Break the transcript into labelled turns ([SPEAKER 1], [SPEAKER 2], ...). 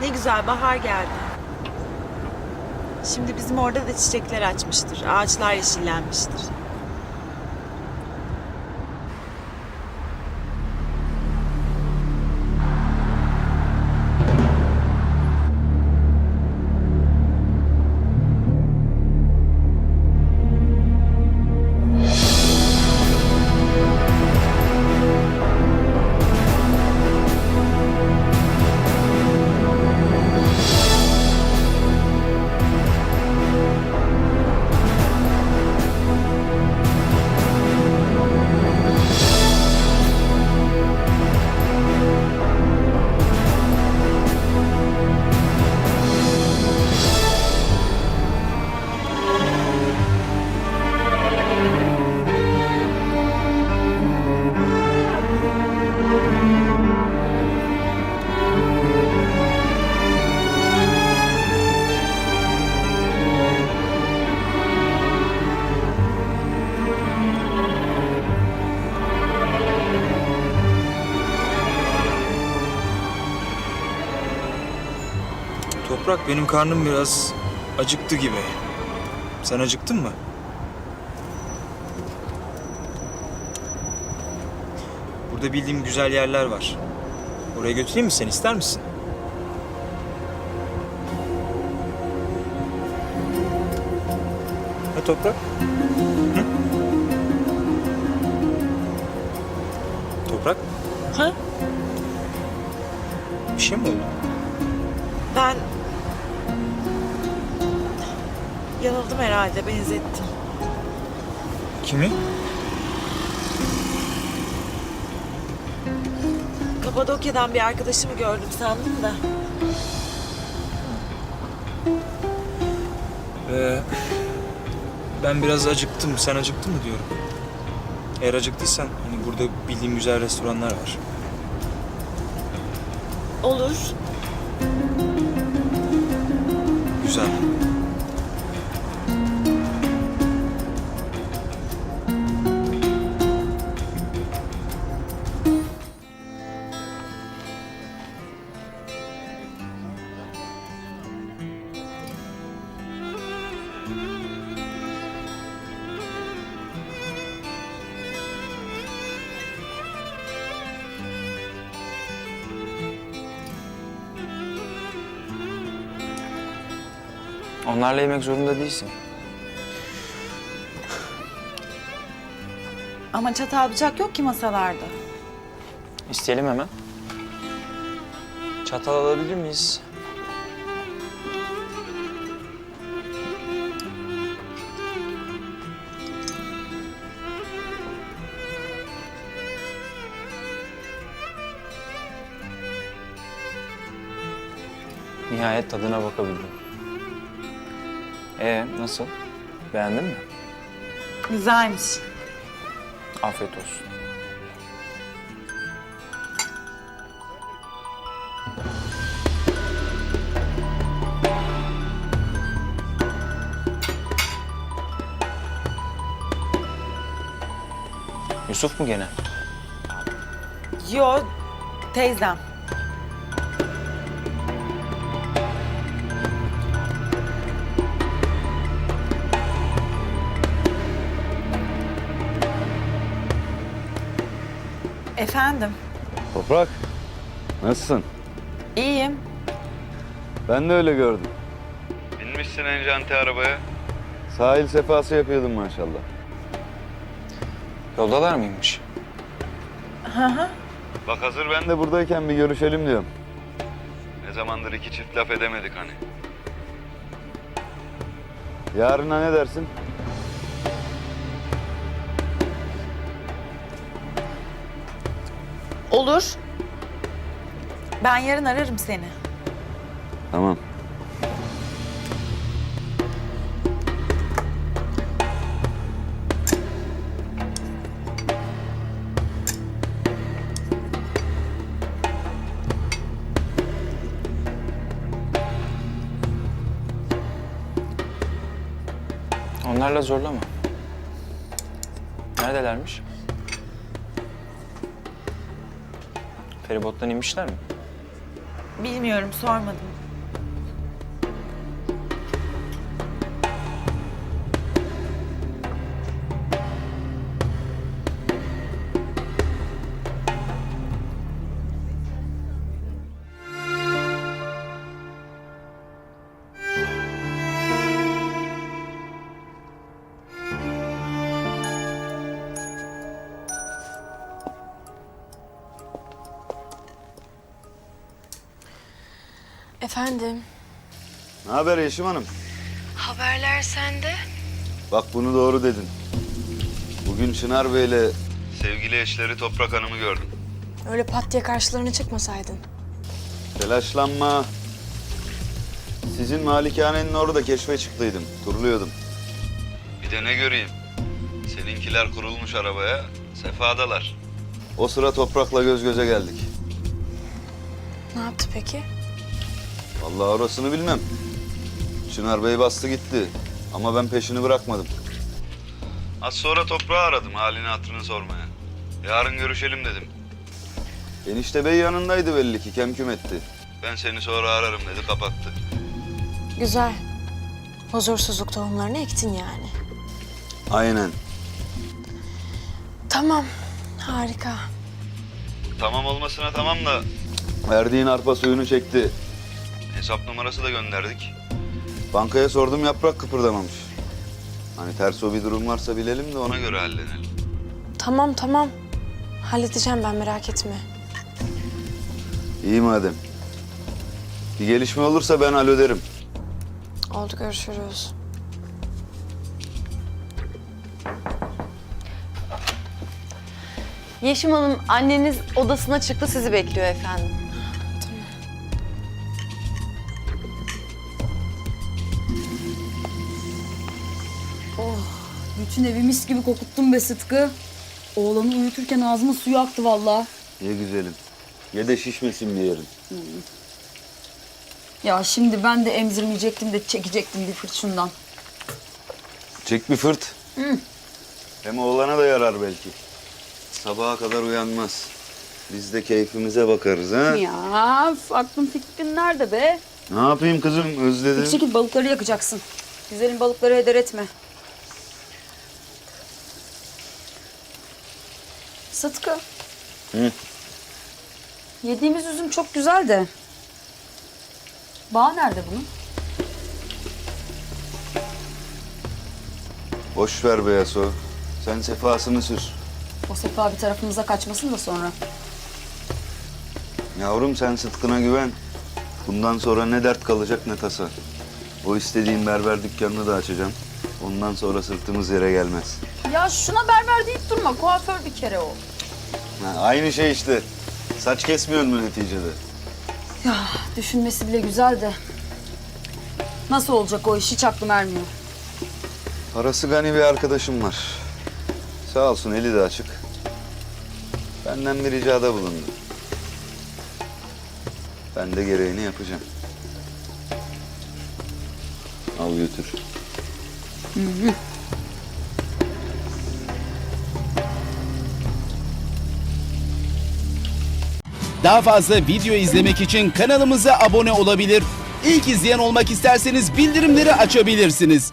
[SPEAKER 1] Ne güzel bahar geldi. Şimdi bizim orada da çiçekler açmıştır. Ağaçlar yeşillenmiştir.
[SPEAKER 2] Toprak benim karnım biraz acıktı gibi. Sen acıktın mı? Burada bildiğim güzel yerler var. Oraya götüreyim mi sen ister misin? Ha Toprak? Hı? Toprak
[SPEAKER 1] Ha?
[SPEAKER 2] bir şey mi oldu?
[SPEAKER 1] Ben... Yanıldım herhalde, benzettim.
[SPEAKER 2] Kimi?
[SPEAKER 1] Kapadokya'dan bir arkadaşımı gördüm sandım da.
[SPEAKER 2] Ee, ben biraz acıktım. Sen acıktın mı diyorum. Eğer acıktıysan hani burada bildiğim güzel restoranlar var.
[SPEAKER 1] Olur.
[SPEAKER 2] Güzel.
[SPEAKER 3] Onlarla yemek zorunda değilsin.
[SPEAKER 1] Ama çatal bıçak yok ki masalarda.
[SPEAKER 3] İsteyelim hemen. Çatal alabilir miyiz? Nihayet tadına bakabildim. Ee, nasıl? Beğendin mi?
[SPEAKER 1] Güzelmiş.
[SPEAKER 3] Afiyet olsun. Yusuf mu gene?
[SPEAKER 1] Yo, teyzem. Efendim,
[SPEAKER 4] Toprak, nasılsın?
[SPEAKER 1] iyiyim.
[SPEAKER 4] Ben de öyle gördüm.
[SPEAKER 5] Binmişsin enjanti arabaya.
[SPEAKER 4] Sahil sefası yapıyordun maşallah.
[SPEAKER 3] Yoldalar mıymış?
[SPEAKER 5] Bak hazır ben
[SPEAKER 4] Ben de buradayken bir görüşelim diyorum.
[SPEAKER 5] ne zamandır iki çift laf edemedik hani.
[SPEAKER 4] Yarına ne dersin?
[SPEAKER 1] Olur. Ben yarın ararım seni.
[SPEAKER 4] Tamam.
[SPEAKER 3] Onlarla zorlama. Neredelermiş? Feribottan inmişler mi?
[SPEAKER 1] Bilmiyorum sormadım.
[SPEAKER 6] Efendim,
[SPEAKER 4] Ne haber Yeşim Hanım?
[SPEAKER 6] haberler sende.
[SPEAKER 4] Bak bunu doğru dedin. Bugün Çınar Bey'le
[SPEAKER 5] Sevgili eşleri Toprak Hanım'ı gördüm.
[SPEAKER 6] Öyle pat diye karşılarına çıkmasaydın.
[SPEAKER 4] telaşlanma. Sizin malikanenin orada keşfe çıktıydım. Turluyordum.
[SPEAKER 5] Bir de ne göreyim? Seninkiler kurulmuş arabaya, sefadalar.
[SPEAKER 4] O sıra toprakla göz göze geldik.
[SPEAKER 6] Ne yaptı peki?
[SPEAKER 4] Vallahi orasını bilmem. Çınar Bey bastı gitti. Ama ben peşini bırakmadım.
[SPEAKER 5] Az sonra toprağı aradım halini hatırını sormaya. Yarın görüşelim dedim.
[SPEAKER 4] Enişte Bey yanındaydı belli ki kemküm etti.
[SPEAKER 5] Ben seni sonra ararım dedi kapattı.
[SPEAKER 6] Güzel. Huzursuzluk tohumlarını ektin yani.
[SPEAKER 4] Aynen.
[SPEAKER 6] Tamam, harika.
[SPEAKER 5] Tamam olmasına tamam da
[SPEAKER 4] Verdiğin arpa suyunu çekti.
[SPEAKER 5] Hesap numarası da gönderdik.
[SPEAKER 4] Bankaya sordum yaprak kıpırdamamış. Hani ters o bir durum varsa bilelim de ona göre
[SPEAKER 5] halledelim.
[SPEAKER 6] Tamam, tamam. Halledeceğim ben, merak etme.
[SPEAKER 4] İyi madem. Bir gelişme olursa ben hallederim.
[SPEAKER 6] Oldu, görüşürüz.
[SPEAKER 7] Yeşim Hanım anneniz odasına çıktı sizi bekliyor efendim.
[SPEAKER 8] Bütün evi mis gibi kokuttun be Sıtkı. Oğlanı uyuturken ağzıma suyu aktı vallahi.
[SPEAKER 4] Ye güzelim. Ye de şişmesin bir yerin.
[SPEAKER 8] Ya şimdi ben de emzirmeyecektim de çekecektim bir fırt şundan.
[SPEAKER 4] Çek bir fırt. Hem oğlana da yarar belki. Sabaha kadar uyanmaz. Biz de keyfimize bakarız ha.
[SPEAKER 8] Ya aklın fikrin nerede be?
[SPEAKER 4] Ne yapayım kızım özledim.
[SPEAKER 8] Bir şekil balıkları yakacaksın. Güzelim balıkları heder etme. Sıtkı.
[SPEAKER 4] Hı.
[SPEAKER 8] Yediğimiz üzüm çok güzel de. Bağ nerede bunun?
[SPEAKER 4] Boş ver be Yaso. Sen sefasını sür.
[SPEAKER 8] O sefa bir tarafımıza kaçmasın da sonra.
[SPEAKER 4] Yavrum sen Sıtkı'na güven. Bundan sonra ne dert kalacak ne tasa. O istediğin berber dükkanını da açacağım. Ondan sonra sırtımız yere gelmez.
[SPEAKER 8] Ya şuna berber deyip durma. Kuaför bir kere o.
[SPEAKER 4] Ha, aynı şey işte. Saç kesmiyorsun mu neticede?
[SPEAKER 8] Ya düşünmesi bile güzel de. Nasıl olacak o iş hiç aklım ermiyor.
[SPEAKER 4] Parası gani bir arkadaşım var. Sağ olsun eli de açık. Benden bir ricada bulundu. Ben de gereğini yapacağım. Al götür.
[SPEAKER 9] Daha fazla video izlemek için kanalımıza abone olabilir. İlk izleyen olmak isterseniz bildirimleri açabilirsiniz.